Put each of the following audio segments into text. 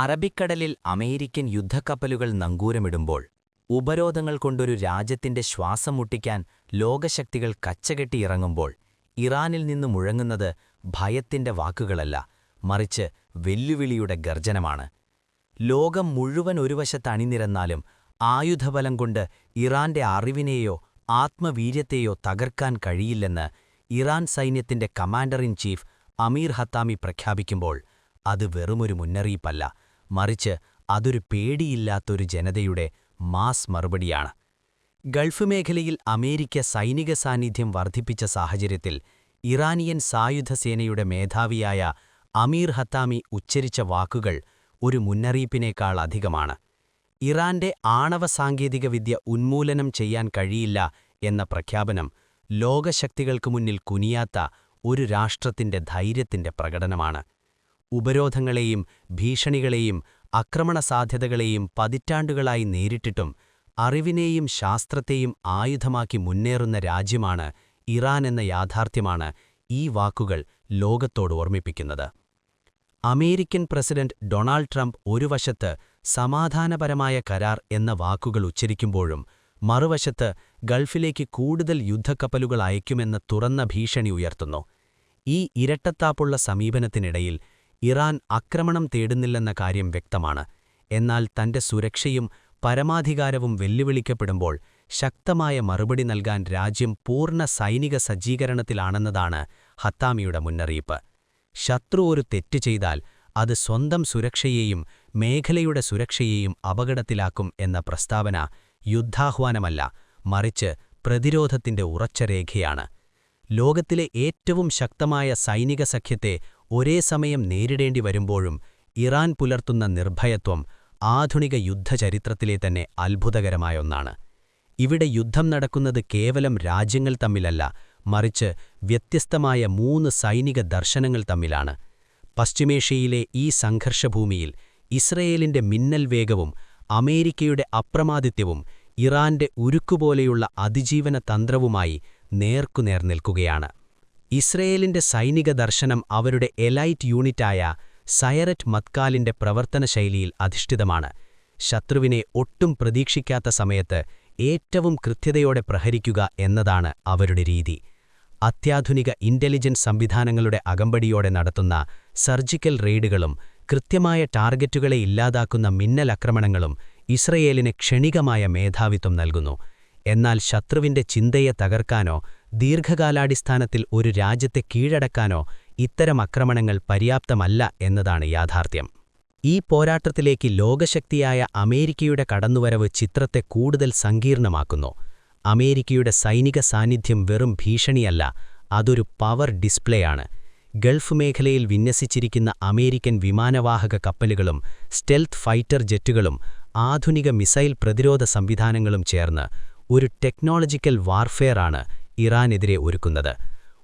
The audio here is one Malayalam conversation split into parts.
അറബിക്കടലിൽ അമേരിക്കൻ യുദ്ധക്കപ്പലുകൾ നങ്കൂരമിടുമ്പോൾ ഉപരോധങ്ങൾ കൊണ്ടൊരു രാജ്യത്തിന്റെ ശ്വാസം മുട്ടിക്കാൻ ലോകശക്തികൾ കച്ചകെട്ടി ഇറങ്ങുമ്പോൾ ഇറാനിൽ നിന്ന് മുഴങ്ങുന്നത് ഭയത്തിന്റെ വാക്കുകളല്ല മറിച്ച് വെല്ലുവിളിയുടെ ഗർജനമാണ്. ലോകം മുഴുവൻ ഒരു വശത്ത് അണിനിരന്നാലും ആയുധബലം കൊണ്ട് ഇറാന്റെ അറിവിനെയോ ആത്മവീര്യത്തെയോ തകർക്കാൻ കഴിയില്ലെന്ന് ഇറാൻ സൈന്യത്തിന്റെ commander in chief Amir Hatami പ്രഖ്യാപിക്കുമ്പോൾ അത് വെറുമൊരു മുന്നറിയിപ്പല്ല. മറിച്ച് അതൊരു പേടിയില്ലാത്തൊരു ജനതയുടെ മാസ് മറുപടിയാണ്. ഗൾഫ് മേഖലയിൽ അമേരിക്ക സൈനിക സാന്നിധ്യം വർദ്ധിപ്പിച്ച സാഹചര്യത്തിൽ ഇറാനിയൻ സായുധ സേനയുടെ മേധാവിയായ അമീർ ഹത്താമി ഉച്ചരിച്ച വാക്കുകൾ ഒരു മുന്നറിയിപ്പിനേക്കാൾ അധികമാണ്. ഇറാന്റെ ആണവ സാങ്കേതികവിദ്യ ഉന്മൂലനം ചെയ്യാൻ കഴിയില്ല എന്ന പ്രഖ്യാപനം ലോകശക്തികൾക്കു മുന്നിൽ കുനിയാത്ത ഒരു രാഷ്ട്രത്തിന്റെ ധൈര്യത്തിന്റെ പ്രകടനമാണ്. ഉപരോധങ്ങളെയും ഭീഷണികളെയും ആക്രമണസാധ്യതകളെയും പതിറ്റാണ്ടുകളായി നേരിട്ടിട്ടും അറിവിനെയും ശാസ്ത്രത്തെയും ആയുധമാക്കി മുന്നേറുന്ന രാജ്യമാണ് ഇറാൻ എന്ന യാഥാർത്ഥ്യമാണ് ഈ വാക്കുകൾ ലോകത്തോട് ഓർമ്മിപ്പിക്കുന്നത്. അമേരിക്കൻ പ്രസിഡന്റ് ഡൊണാൾഡ് ട്രംപ് ഒരു വശത്ത് സമാധാനപരമായ കരാർ എന്ന വാക്കുകൾ ഉച്ചരിക്കുമ്പോഴും മറുവശത്ത് ഗൾഫിലേക്ക് കൂടുതൽ യുദ്ധക്കപ്പലുകൾ അയക്കുമെന്ന തുറന്ന ഭീഷണി ഉയർത്തുന്നു. ഈ ഇരട്ടത്താപ്പുള്ള സമീപനത്തിനിടയിൽ ഇറാൻ ആക്രമണം തേടുന്നില്ലെന്ന കാര്യം വ്യക്തമാണ്. എന്നാൽ തന്റെ സുരക്ഷയും പരമാധികാരവും വെല്ലുവിളിക്കപ്പെടുമ്പോൾ ശക്തമായ മറുപടി നൽകാൻ രാജ്യം പൂർണ സൈനിക സജ്ജീകരണത്തിലാണെന്നതാണ് ഹത്താമിയുടെ മുന്നറിയിപ്പ്. ശത്രു ഒരു തെറ്റ് ചെയ്താൽ അത് സ്വന്തം സുരക്ഷയെയും മേഖലയുടെ സുരക്ഷയെയും അപകടത്തിലാക്കും എന്ന പ്രസ്താവന യുദ്ധാഹ്വാനമല്ല മറിച്ച് പ്രതിരോധത്തിന്റെ ഉറച്ച രേഖയാണ്. ലോകത്തിലെ ഏറ്റവും ശക്തമായ സൈനിക സഖ്യത്തെ ഒരേ സമയം നേരിടേണ്ടി വരുമ്പോഴും ഇറാൻ പുലർത്തുന്ന നിർഭയത്വം ആധുനിക യുദ്ധചരിത്രത്തിലെ തന്നെ അത്ഭുതകരമായ ഒന്നാണ്. ഇവിടെ യുദ്ധം നടക്കുന്നത് കേവലം രാജ്യങ്ങൾ തമ്മിലല്ല മറിച്ച് വ്യത്യസ്തമായ മൂന്ന് സൈനിക ദർശനങ്ങൾ തമ്മിലാണ്. പശ്ചിമേഷ്യയിലെ ഈ സംഘർഷഭൂമിയിൽ ഇസ്രയേലിന്റെ മിന്നൽ വേഗവും അമേരിക്കയുടെ അപ്രമാദിത്യവും ഇറാന്റെ ഉരുക്കുപോലെയുള്ള അതിജീവന തന്ത്രവുമായി നേർക്കുനേർ നിൽക്കുകയാണ്. ഇസ്രയേലിന്റെ സൈനിക ദർശനം അവരുടെ എലൈറ്റ് യൂണിറ്റായ സയററ്റ് മത്കാലിന്റെ പ്രവർത്തനശൈലിയിൽ അധിഷ്ഠിതമാണ്. ശത്രുവിനെ ഒട്ടും പ്രതീക്ഷിക്കാത്ത സമയത്ത് ഏറ്റവും കൃത്യതയോടെ പ്രഹരിക്കുക എന്നതാണ് അവരുടെ രീതി. അത്യാധുനിക ഇന്റലിജൻസ് സംവിധാനങ്ങളുടെ അകമ്പടിയോടെ നടത്തുന്ന സർജിക്കൽ റെയ്ഡുകളും കൃത്യമായ ടാർഗറ്റുകളെ ഇല്ലാതാക്കുന്ന മിന്നലാക്രമണങ്ങളും ഇസ്രയേലിന് ക്ഷണികമായ മേധാവിത്വം നൽകുന്നു. എന്നാൽ ശത്രുവിന്റെ ചിന്തയെ തകർക്കാനോ ദീർഘകാലാടിസ്ഥാനത്തിൽ ഒരു രാജ്യത്തെ കീഴടക്കാനോ ഇത്തരം ആക്രമണങ്ങൾ പര്യാപ്തമല്ല എന്നതാണ് യാഥാർത്ഥ്യം. ഈ പോരാട്ടത്തിലേക്ക് ലോകശക്തിയായ അമേരിക്കയുടെ കടന്നുവരവ് ചിത്രത്തെ കൂടുതൽ സങ്കീർണമാക്കുന്നു. അമേരിക്കയുടെ സൈനിക സാന്നിധ്യം വെറും ഭീഷണിയല്ല അതൊരു പവർ ഡിസ്പ്ലേയാണ്. ഗൾഫ് മേഖലയിൽ വിന്യസിച്ചിരിക്കുന്ന അമേരിക്കൻ വിമാനവാഹക കപ്പലുകളും സ്റ്റെൽത്ത് ഫൈറ്റർ ജെറ്റുകളും ആധുനിക മിസൈൽ പ്രതിരോധ സംവിധാനങ്ങളും ചേർന്ന് ഒരു ടെക്നോളജിക്കൽ വാർഫെയറാണ് ഇറാനെതിരെ ഒരുക്കുന്നത്.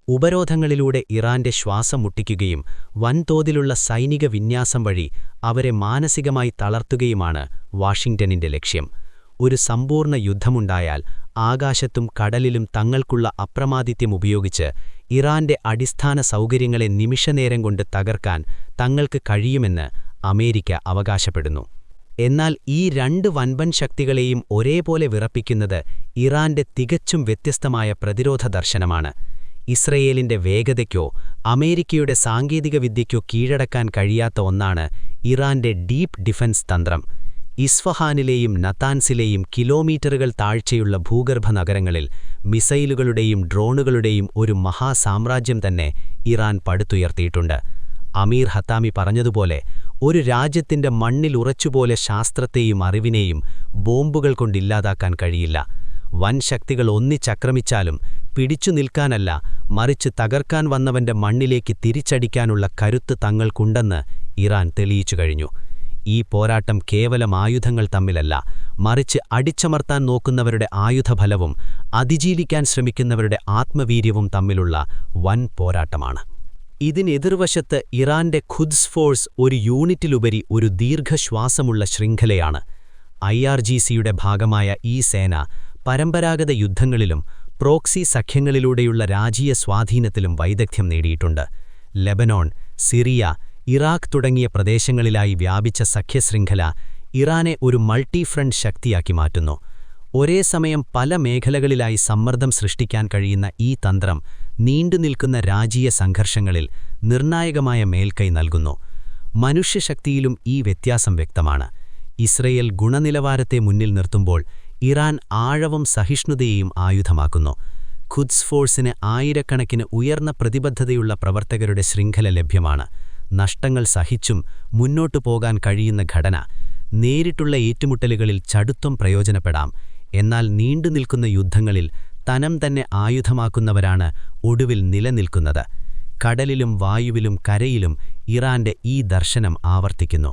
ഉപരോധങ്ങളിലൂടെ ഇറാന്റെ ശ്വാസം മുട്ടിക്കുകയും വൻതോതിലുള്ള സൈനിക വിന്യാസം വഴി അവരെ മാനസികമായി തളർത്തുകയുമാണ് വാഷിംഗ്ടണിന്റെ ലക്ഷ്യം. ഒരു സമ്പൂർണ യുദ്ധമുണ്ടായാൽ ആകാശത്തും കടലിലും തങ്ങൾക്കുള്ള അപ്രമാദിത്യം ഉപയോഗിച്ച് ഇറാന്റെ അടിസ്ഥാന സൗകര്യങ്ങളെ നിമിഷനേരം കൊണ്ട് തകർക്കാൻ തങ്ങൾക്ക് കഴിയുമെന്ന് അമേരിക്ക അവകാശപ്പെടുന്നു. എന്നാൽ ഈ രണ്ട് വൻപൻ ശക്തികളെയും ഒരേപോലെ വിറപ്പിക്കുന്നത് ഇറാന്റെ തികച്ചും വ്യത്യസ്തമായ പ്രതിരോധ ദർശനമാണ്. ഇസ്രയേലിന്റെ വേഗതയ്ക്കോ അമേരിക്കയുടെ സാങ്കേതികവിദ്യയ്ക്കോ കീഴടക്കാൻ കഴിയാത്ത ഒന്നാണ് ഇറാന്റെ ഡീപ്പ് ഡിഫൻസ് തന്ത്രം. ഇസ്ഫഹാനിലെയും നത്താൻസിലെയും കിലോമീറ്ററുകൾ താഴ്ചയുള്ള ഭൂഗർഭ നഗരങ്ങളിൽ മിസൈലുകളുടെയും ഡ്രോണുകളുടെയും ഒരു മഹാസാമ്രാജ്യം തന്നെ ഇറാൻ പടുത്തുയർത്തിയിട്ടുണ്ട്. അമീർ ഹത്താമി പറഞ്ഞതുപോലെ ഒരു രാജ്യത്തിന്റെ മണ്ണിൽ ഉറച്ചുപോലെ ശാസ്ത്രത്തെയും അറിവിനെയും ബോംബുകൾ കൊണ്ടില്ലാതാക്കാൻ കഴിയില്ല. വൻ ശക്തികൾ ഒന്നിച്ചക്രമിച്ചാലും പിടിച്ചു നിൽക്കാനല്ല മറിച്ച് തകർക്കാൻ വന്നവന്റെ മണ്ണിലേക്ക് തിരിച്ചടിക്കാനുള്ള കരുത്ത് തങ്ങൾക്കുണ്ടെന്ന് ഇറാൻ തെളിയിച്ചു കഴിഞ്ഞു. ഈ പോരാട്ടം കേവലം ആയുധങ്ങൾ തമ്മിലല്ല മറിച്ച് അടിച്ചമർത്താൻ നോക്കുന്നവരുടെ ആയുധഫലവും അതിജീവിക്കാൻ ശ്രമിക്കുന്നവരുടെ ആത്മവീര്യവും തമ്മിലുള്ള വൻ പോരാട്ടമാണ്. ഇതിനെതിർവശത്ത് ഇറാന്റെ ഖുദ്സ് ഫോഴ്സ് ഒരു യൂണിറ്റിലുപരി ഒരു ദീർഘശ്വാസമുള്ള ശൃംഖലയാണ്. ഐ ആർ ജി സിയുടെ ഭാഗമായ ഈ സേന പരമ്പരാഗത യുദ്ധങ്ങളിലും പ്രോക്സി സഖ്യങ്ങളിലൂടെയുള്ള രാജീയ സ്വാധീനത്തിലും വൈദഗ്ധ്യം നേടിയിട്ടുണ്ട്. ലെബനോൺ സിറിയ ഇറാഖ് തുടങ്ങിയ പ്രദേശങ്ങളിലായി വ്യാപിച്ച സഖ്യശൃംഖല ഇറാനെ ഒരു മൾട്ടി ഫ്രണ്ട് ശക്തിയാക്കി മാറ്റുന്നു. ഒരേ സമയം പല മേഖലകളിലായി സമ്മർദ്ദം സൃഷ്ടിക്കാൻ കഴിയുന്ന ഈ തന്ത്രം നീണ്ടുനിൽക്കുന്ന രാജീയ സംഘർഷങ്ങളിൽ നിർണായകമായ മേൽക്കൈ നൽകുന്നു. മനുഷ്യശക്തിയിലും ഈ വ്യത്യാസം വ്യക്തമാണ്. ഇസ്രയേൽ ഗുണനിലവാരത്തെ മുന്നിൽ നിർത്തുമ്പോൾ ഇറാൻ ആഴവും സഹിഷ്ണുതയെയും ആയുധമാക്കുന്നു. ഖുദ്സ് ഫോഴ്സിന് ആയിരക്കണക്കിന് ഉയർന്ന പ്രതിബദ്ധതയുള്ള പ്രവർത്തകരുടെ ശൃംഖല ലഭ്യമാണ്. നഷ്ടങ്ങൾ സഹിച്ചും മുന്നോട്ടു പോകാൻ കഴിയുന്ന ഘടന. നേരിട്ടുള്ള ഏറ്റുമുട്ടലുകളിൽ ചടുത്വം പ്രയോജനപ്പെടാം. എന്നാൽ നീണ്ടുനിൽക്കുന്ന യുദ്ധങ്ങളിൽ തനം തന്നെ ആയുധമാക്കുന്നവരാണ് ഒടുവിൽ നിലനിൽക്കുന്നത്. കടലിലും വായുവിലും കരയിലും ഇറാന്റെ ഈ ദർശനം ആവർത്തിക്കുന്നു.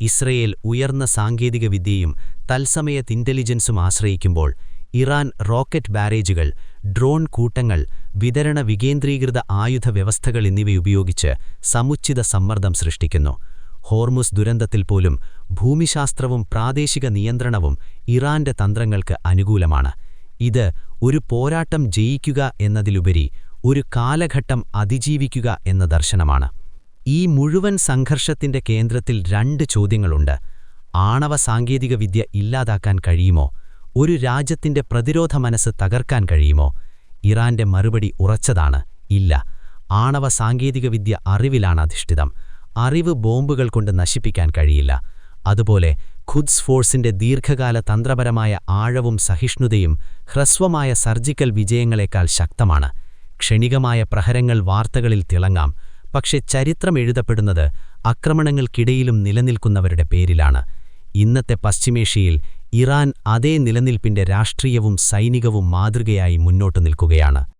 ഇസ്രയേൽ ഉയർന്ന സാങ്കേതികവിദ്യയും തത്സമയത്ത് ഇന്റലിജൻസും ആശ്രയിക്കുമ്പോൾ ഇറാൻ റോക്കറ്റ് ബാരേജുകൾ ഡ്രോൺ കൂട്ടങ്ങൾ വിതരണ വികേന്ദ്രീകൃത ആയുധ വ്യവസ്ഥകൾ എന്നിവയുപയോഗിച്ച് സമുച്ചിത സമ്മർദ്ദം സൃഷ്ടിക്കുന്നു. ഹോർമുസ് ദുരന്തത്തിൽ പോലും ഭൂമിശാസ്ത്രവും പ്രാദേശിക നിയന്ത്രണവും ഇറാന്റെ തന്ത്രങ്ങൾക്ക് അനുകൂലമാണ്. ഇത് ഒരു പോരാട്ടം ജയിക്കുക എന്നതിലുപരി ഒരു കാലഘട്ടം അതിജീവിക്കുക എന്ന ദർശനമാണ്. ഈ മുഴുവൻ സംഘർഷത്തിന്റെ കേന്ദ്രത്തിൽ രണ്ട് ചോദ്യങ്ങളുണ്ട്. ആണവ സാങ്കേതികവിദ്യ ഇല്ലാതാക്കാൻ കഴിയുമോ? ഒരു രാജ്യത്തിന്റെ പ്രതിരോധ മനസ്സ് തകർക്കാൻ കഴിയുമോ? ഇറാന്റെ മറുപടി ഉറച്ചതാണ്. ഇല്ല. ആണവ സാങ്കേതികവിദ്യ അറിവിലാണ് അധിഷ്ഠിതം. അറിവ് ബോംബുകൾ കൊണ്ട് നശിപ്പിക്കാൻ കഴിയില്ല. അതുപോലെ ഖുദ്സ് ഫോഴ്സിന്റെ ദീർഘകാല തന്ത്രപരമായ ആഴവും സഹിഷ്ണുതയും ഹ്രസ്വമായ സർജിക്കൽ വിജയങ്ങളെക്കാൾ ശക്തമാണ്. ക്ഷണികമായ പ്രഹരങ്ങൾ വാർത്തകളിൽ തിളങ്ങാം. പക്ഷെ ചരിത്രം എഴുതപ്പെടുന്നത് ആക്രമണങ്ങൾക്കിടയിലും നിലനിൽക്കുന്നവരുടെ പേരിലാണ്. ഇന്നത്തെ പശ്ചിമേഷ്യയിൽ ഇറാൻ അതേ നിലനിൽപ്പിന്റെ രാഷ്ട്രീയവും സൈനികവും മാതൃകയായി മുന്നോട്ടു നിൽക്കുകയാണ്.